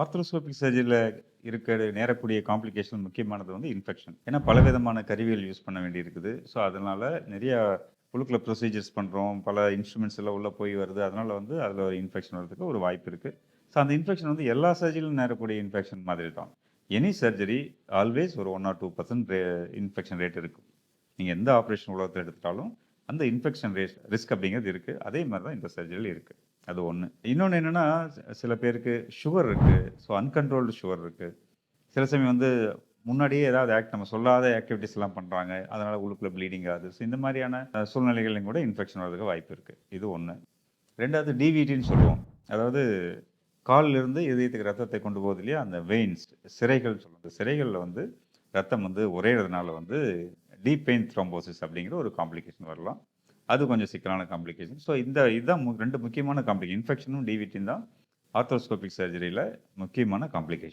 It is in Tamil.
ஆர்த்ரோஸ்கோபிக் சர்ஜரியில் இருக்கிற நேரக்கூடிய காம்ப்ளிகேஷன் முக்கியமானது வந்து இன்ஃபெக்ஷன் ஏன்னா பலவிதமான கருவிகள் யூஸ் பண்ண வேண்டியிருக்குது. ஸோ அதனால் நிறையா உள்ளுக்குள்ள ப்ரொசீஜர்ஸ் பண்ணுறோம் பல இன்ஸ்ட்ருமெண்ட்ஸ் எல்லாம் உள்ளே போய் வருது. அதனால் வந்து அதில் ஒரு இன்ஃபெக்ஷன் வரதுக்கு ஒரு வாய்ப்பு இருக்குது ஸோ அந்த இன்ஃபெக்ஷன் வந்து எல்லா சர்ஜரியிலும் நேரக்கூடிய இன்ஃபெக்ஷன் மாதிரி தான் எனி சர்ஜரி ஆல்வேஸ் ஒரு one or two percent infection rate இருக்கும். நீங்கள் எந்த ஆப்ரேஷன் உலகத்தை எடுத்துட்டாலும் அந்த இன்ஃபெக்ஷன் ரேட் ரிஸ்க் அப்படிங்கிறது இருக்குது அதே மாதிரி தான் இந்த சர்ஜரியில் இருக்குது அது ஒன்று இன்னொன்று என்னென்னா சில பேருக்கு சுகர் இருக்குது ஸோ அன்கண்ட்ரோல்டு சுகர் இருக்குது சில சமயம் வந்து முன்னாடியே ஏதாவது ஆக்ட் நம்ம சொல்லாத ஆக்டிவிட்டிஸ் எல்லாம் பண்ணுறாங்க அதனால் உள்ளுக்குள்ள ப்ளீடிங் ஆகுது. ஸோ இந்த மாதிரியான சூழ்நிலைகளையும் கூட இன்ஃபெக்ஷன் வரதுக்கு வாய்ப்பு இருக்குது இது ஒன்று ரெண்டாவது டிவிடின்னு சொல்லுவோம். அதாவது காலிலிருந்து இதயத்துக்கு ரத்தத்தை கொண்டு போகுது இல்லையா? அந்த வெயின்ஸ் சிறைகள் சொல்லுவாங்க. சிறைகளில் வந்து ரத்தம் வந்து உறையிறதுனால வந்து டீப் பெயின் த்ரோம்போசிஸ் அப்படிங்கிற ஒரு காம்ப்ளிகேஷன் வரலாம். அது கொஞ்சம் சிக்கலான காம்ப்ளிகேஷன் ஸோ இந்த இதுதான் மு- ரெண்டு முக்கியமான காம்ப்ளிகேஷன் இன்ஃபெக்ஷனும் டிவிட்டியும் தான் ஆர்த்தோஸ்கோபிக் சர்ஜரியில் முக்கியமான காம்ப்ளிகேஷன்